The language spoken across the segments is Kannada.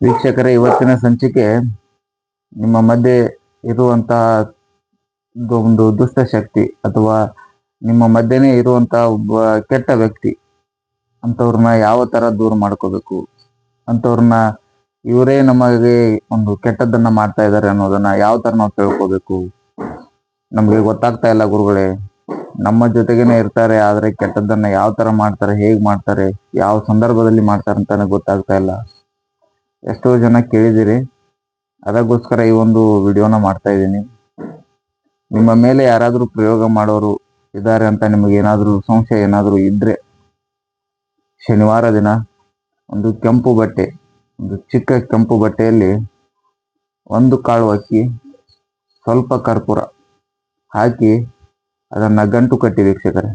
ವೀಕ್ಷಕರೇ, ಇವತ್ತಿನ ಸಂಚಿಕೆ ನಿಮ್ಮ ಮಧ್ಯೆ ಇರುವಂತಹ ಒಂದು ದುಷ್ಟ ಶಕ್ತಿ ಅಥವಾ ನಿಮ್ಮ ಮಧ್ಯನೇ ಇರುವಂತಹ ಒಬ್ಬ ಕೆಟ್ಟ ವ್ಯಕ್ತಿ ಅಂಥವ್ರನ್ನ ಯಾವ ತರ ದೂರ ಮಾಡ್ಕೋಬೇಕು? ಅಂಥವ್ರನ್ನ ಇವರೇ ನಮಗೆ ಒಂದು ಕೆಟ್ಟದ್ದನ್ನ ಮಾಡ್ತಾ ಇದ್ದಾರೆ ಅನ್ನೋದನ್ನ ಯಾವ ತರ ನಾವು ತಿಳ್ಕೋಬೇಕು? ನಮ್ಗೆ ಗೊತ್ತಾಗ್ತಾ ಇಲ್ಲ ಗುರುಗಳೇ. ನಮ್ಮ ಜೊತೆಗೇನೆ ಇರ್ತಾರೆ, ಆದ್ರೆ ಕೆಟ್ಟದ್ದನ್ನ ಯಾವ ತರ ಮಾಡ್ತಾರೆ, ಹೇಗ್ ಮಾಡ್ತಾರೆ, ಯಾವ ಸಂದರ್ಭದಲ್ಲಿ ಮಾಡ್ತಾರೆ ಅಂತಾನೆ ಗೊತ್ತಾಗ್ತಾ ಇಲ್ಲ. ಎಷ್ಟೋ ಜನ ಕೇಳಿದಿರಿ ಅದಕ್ಕೋಸ್ಕರ ಈ ಒಂದು ವಿಡಿಯೋನ ಮಾಡ್ತಾ ಇದ್ದೀನಿ. ನಿಮ್ಮ ಮೇಲೆ ಯಾರಾದರೂ ಪ್ರಯೋಗ ಮಾಡೋರು ಇದ್ದಾರೆ ಅಂತ ನಿಮಗೆ ಏನಾದರೂ ಸಂಶಯ ಏನಾದರೂ ಇದ್ದರೆ ಶನಿವಾರ ದಿನ ಒಂದು ಕೆಂಪು ಬಟ್ಟೆ, ಒಂದು ಚಿಕ್ಕ ಕೆಂಪು ಬಟ್ಟೆಯಲ್ಲಿ ಒಂದು ಕಾಳು ಅಕ್ಕಿ, ಸ್ವಲ್ಪ ಕರ್ಪೂರ ಹಾಕಿ ಅದನ್ನು ಗಂಟು ಕಟ್ಟಿ ವೀಕ್ಷಕರೇ.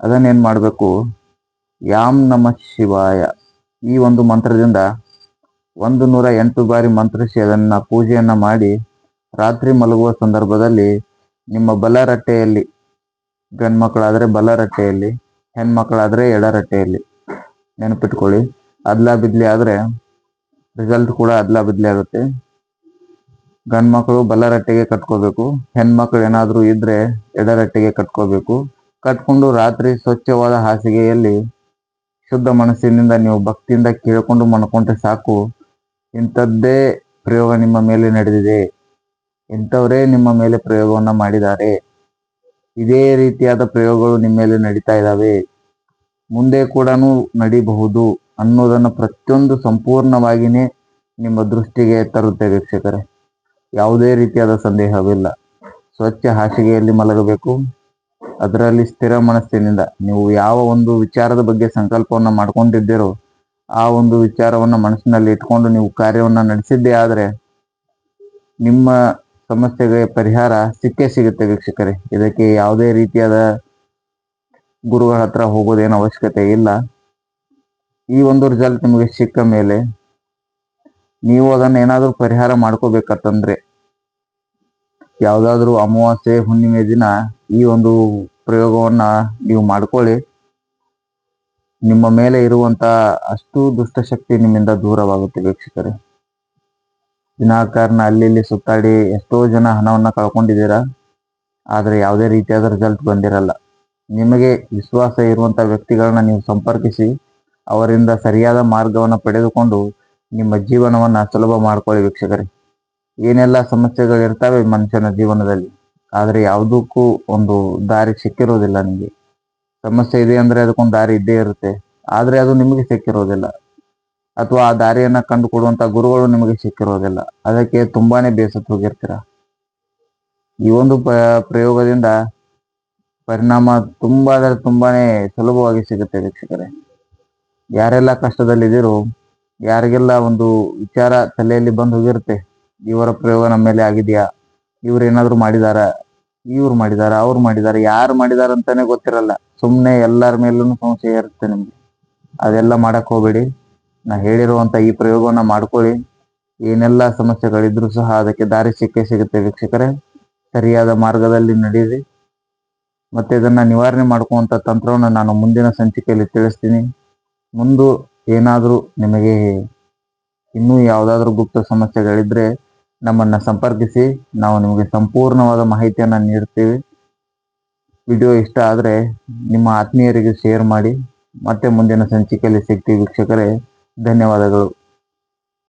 ಅದನ್ನೇನು ಮಾಡಬೇಕು? ಯಾಮ್ ನಮ ಶಿವಾಯ. ಈ ಒಂದು ಮಂತ್ರದಿಂದ ಒಂದು ನೂರ ಎಂಟು ಬಾರಿ ಮಂತ್ರಿಸಿ ಅದನ್ನ ಪೂಜೆಯನ್ನ ಮಾಡಿ ರಾತ್ರಿ ಮಲಗುವ ಸಂದರ್ಭದಲ್ಲಿ ನಿಮ್ಮ ಬಲರಟ್ಟೆಯಲ್ಲಿ, ಗಂಡ್ಮಕ್ಳಾದ್ರೆ ಬಲರಟ್ಟೆಯಲ್ಲಿ, ಹೆಣ್ಮಕ್ಳಾದ್ರೆ ಎಡರಟ್ಟೆಯಲ್ಲಿ ನೆನಪಿಟ್ಕೊಳ್ಳಿ. ಅದ್ಲಾ ಬಿದ್ಲಿ ಆದ್ರೆ ರಿಸಲ್ಟ್ ಕೂಡ ಅದ್ಲಾ ಬಿದ್ಲಿ ಆಗುತ್ತೆ. ಗಂಡ್ಮಕ್ಳು ಬಲರಟ್ಟೆಗೆ ಕಟ್ಕೋಬೇಕು. ಹೆಣ್ಮಕ್ಳು ಏನಾದ್ರೂ ಇದ್ರೆ ಎಡರಟ್ಟೆಗೆ ಕಟ್ಕೋಬೇಕು. ಕಟ್ಕೊಂಡು ರಾತ್ರಿ ಸ್ವಚ್ಛವಾದ ಹಾಸಿಗೆಯಲ್ಲಿ ಶುದ್ಧ ಮನಸ್ಸಿನಿಂದ ನೀವು ಭಕ್ತಿಯಿಂದ ಕೇಳ್ಕೊಂಡು ಮಣ್ಕೊಂಡ್ರೆ ಸಾಕು. ಇಂಥದ್ದೇ ಪ್ರಯೋಗ ನಿಮ್ಮ ಮೇಲೆ ನಡೆದಿದೆ. ಇಂಥವರೇ ನಿಮ್ಮ ಮೇಲೆ ಪ್ರಯೋಗವನ್ನು ಮಾಡಿದ್ದಾರೆ. ಇದೇ ರೀತಿಯಾದ ಪ್ರಯೋಗಗಳು ನಿಮ್ಮ ಮೇಲೆ ನಡೀತಾ ಇದ್ದಾವೆ. ಮುಂದೆ ಕೂಡ ನಡೀಬಹುದು ಅನ್ನೋದನ್ನು ಪ್ರತಿಯೊಂದು ಸಂಪೂರ್ಣವಾಗಿನೇ ನಿಮ್ಮ ದೃಷ್ಟಿಗೆ ತರುತ್ತೆ ವೀಕ್ಷಕರೇ. ಯಾವುದೇ ರೀತಿಯಾದ ಸಂದೇಹವಿಲ್ಲ. ಸ್ವಚ್ಛ ಹಾಸಿಗೆಯಲ್ಲಿ ಮಲಗಬೇಕು. ಅದರಲ್ಲಿ ಸ್ಥಿರ ಮನಸ್ಸಿನಿಂದ ನೀವು ಯಾವ ಒಂದು ವಿಚಾರದ ಬಗ್ಗೆ ಸಂಕಲ್ಪವನ್ನು ಮಾಡ್ಕೊಂಡಿದ್ದೀರೋ ಆ ಒಂದು ವಿಚಾರವನ್ನ ಮನಸ್ಸಿನಲ್ಲಿ ಇಟ್ಕೊಂಡು ನೀವು ಕಾರ್ಯವನ್ನ ನಡೆಸಿದ್ದೇ ಆದ್ರೆ ನಿಮ್ಮ ಸಮಸ್ಯೆಗೆ ಪರಿಹಾರ ಸಿಕ್ಕೇ ಸಿಗುತ್ತೆ ವೀಕ್ಷಕರೇ. ಇದಕ್ಕೆ ಯಾವುದೇ ರೀತಿಯಾದ ಗುರುಗಳ ಹತ್ರ ಹೋಗೋದೇನು ಅವಶ್ಯಕತೆ ಇಲ್ಲ. ಈ ಒಂದು ರಿಸಲ್ಟ್ ನಿಮಗೆ ಸಿಕ್ಕ ಮೇಲೆ ನೀವು ಅದನ್ನ ಏನಾದ್ರೂ ಪರಿಹಾರ ಮಾಡ್ಕೋಬೇಕಂತಂದ್ರೆ ಯಾವುದಾದ್ರೂ ಅಮಾವಾಸ್ಯೆ ಹುಣ್ಣಿಮೆ ದಿನ ಈ ಒಂದು ಪ್ರಯೋಗವನ್ನ ನೀವು ಮಾಡ್ಕೊಳ್ಳಿ. ನಿಮ್ಮ ಮೇಲೆ ಇರುವಂತ ಅಷ್ಟು ದುಷ್ಟಶಕ್ತಿ ನಿಮ್ಮಿಂದ ದೂರವಾಗುತ್ತೆ ವೀಕ್ಷಕರೇ. ವಿನಾಕಾರಣ ಅಲ್ಲಿ ಇಲ್ಲಿ ಸುತ್ತಾಡಿ ಎಷ್ಟೋ ಜನ ಹಣವನ್ನ ಕಳ್ಕೊಂಡಿದ್ದೀರಾ, ಆದ್ರೆ ಯಾವುದೇ ರೀತಿಯಾದ ರಿಸಲ್ಟ್ ಬಂದಿರಲ್ಲ. ನಿಮಗೆ ವಿಶ್ವಾಸ ಇರುವಂತ ವ್ಯಕ್ತಿಗಳನ್ನ ನೀವು ಸಂಪರ್ಕಿಸಿ, ಅವರಿಂದ ಸರಿಯಾದ ಮಾರ್ಗವನ್ನು ಪಡೆದುಕೊಂಡು ನಿಮ್ಮ ಜೀವನವನ್ನ ಸುಲಭ ಮಾಡ್ಕೊಳ್ಳಿ ವೀಕ್ಷಕರೇ. ಏನೆಲ್ಲ ಸಮಸ್ಯೆಗಳು ಇರ್ತವೆ ಮನುಷ್ಯನ ಜೀವನದಲ್ಲಿ, ಆದ್ರೆ ಯಾವುದಕ್ಕೂ ಒಂದು ದಾರಿ ಸಿಕ್ಕಿರೋದಿಲ್ಲ ನಿಮಗೆ. ಸಮಸ್ಯೆ ಇದೆ ಅಂದ್ರೆ ಅದಕ್ಕೊಂದು ದಾರಿ ಇದ್ದೇ ಇರುತ್ತೆ. ಆದ್ರೆ ಅದು ನಿಮಗೆ ಸಿಕ್ಕಿರೋದಿಲ್ಲ. ಅಥವಾ ಆ ದಾರಿಯನ್ನ ಕಂಡು ಕೊಡುವಂತ ಗುರುಗಳು ನಿಮಗೆ ಸಿಕ್ಕಿರೋದಿಲ್ಲ. ಅದಕ್ಕೆ ತುಂಬಾನೇ ಬೇಸತ್ತು ಹೋಗಿರ್ತೀರ. ಈ ಒಂದು ಪ್ರಯೋಗದಿಂದ ಪರಿಣಾಮ ತುಂಬಾ ಅಂದ್ರೆ ತುಂಬಾನೇ ಸುಲಭವಾಗಿ ಸಿಗುತ್ತೆ ವೀಕ್ಷಕರೇ. ಯಾರೆಲ್ಲ ಕಷ್ಟದಲ್ಲಿದ್ದೀರೋ, ಯಾರಿಗೆಲ್ಲ ಒಂದು ವಿಚಾರ ತಲೆಯಲ್ಲಿ ಬಂದು ಹೋಗಿರುತ್ತೆ, ಇವರ ಪ್ರಯೋಗ ನಮ್ಮ ಮೇಲೆ ಆಗಿದೆಯಾ? ಇವ್ರು ಏನಾದ್ರು ಮಾಡಿದಾರ? ಇವ್ರು ಮಾಡಿದಾರ? ಅವ್ರು ಮಾಡಿದಾರ? ಯಾರು ಮಾಡಿದಾರ ಅಂತಾನೆ ಗೊತ್ತಿರಲ್ಲ. ಸುಮ್ನೆ ಎಲ್ಲರ ಮೇಲೂ ಸಮಸ್ಯೆ ಇರುತ್ತೆ ನಿಮ್ಗೆ. ಅದೆಲ್ಲ ಮಾಡಕ್ ಹೋಗ್ಬೇಡಿ. ನಾ ಹೇಳಿರುವಂತ ಈ ಪ್ರಯೋಗವನ್ನ ಮಾಡ್ಕೊಳ್ಳಿ. ಏನೆಲ್ಲ ಸಮಸ್ಯೆಗಳಿದ್ರು ಸಹ ಅದಕ್ಕೆ ದಾರಿ ಸಿಕ್ಕೇ ಸಿಗುತ್ತೆ ವೀಕ್ಷಕರೇ. ಸರಿಯಾದ ಮಾರ್ಗದಲ್ಲಿ ನಡೀರಿ. ಮತ್ತೆ ಇದನ್ನ ನಿವಾರಣೆ ಮಾಡ್ಕೊಂತ ತಂತ್ರವನ್ನು ನಾನು ಮುಂದಿನ ಸಂಚಿಕೆಯಲ್ಲಿ ತಿಳಿಸ್ತೀನಿ. ಮುಂದು ಏನಾದರೂ ನಿಮಗೆ ಇನ್ನೂ ಯಾವುದಾದ್ರೂ ಗುಪ್ತ ಸಮಸ್ಯೆಗಳಿದ್ರೆ ನಮ್ಮನ್ನ ಸಂಪರ್ಕಿಸಿ. ನಾವು ನಿಮಗೆ ಸಂಪೂರ್ಣವಾದ ಮಾಹಿತಿಯನ್ನ ನೀಡ್ತೀವಿ. ವಿಡಿಯೋ ಇಷ್ಟ ಆದರೆ ನಿಮ್ಮ ಆತ್ಮೀಯರಿಗೆ ಶೇರ್ ಮಾಡಿ. ಮತ್ತೆ ಮುಂದಿನ ಸಂಚಿಕೆಯಲ್ಲಿ ಸಿಗ್ತೀವಿ ವೀಕ್ಷಕರೇ. ಧನ್ಯವಾದಗಳು.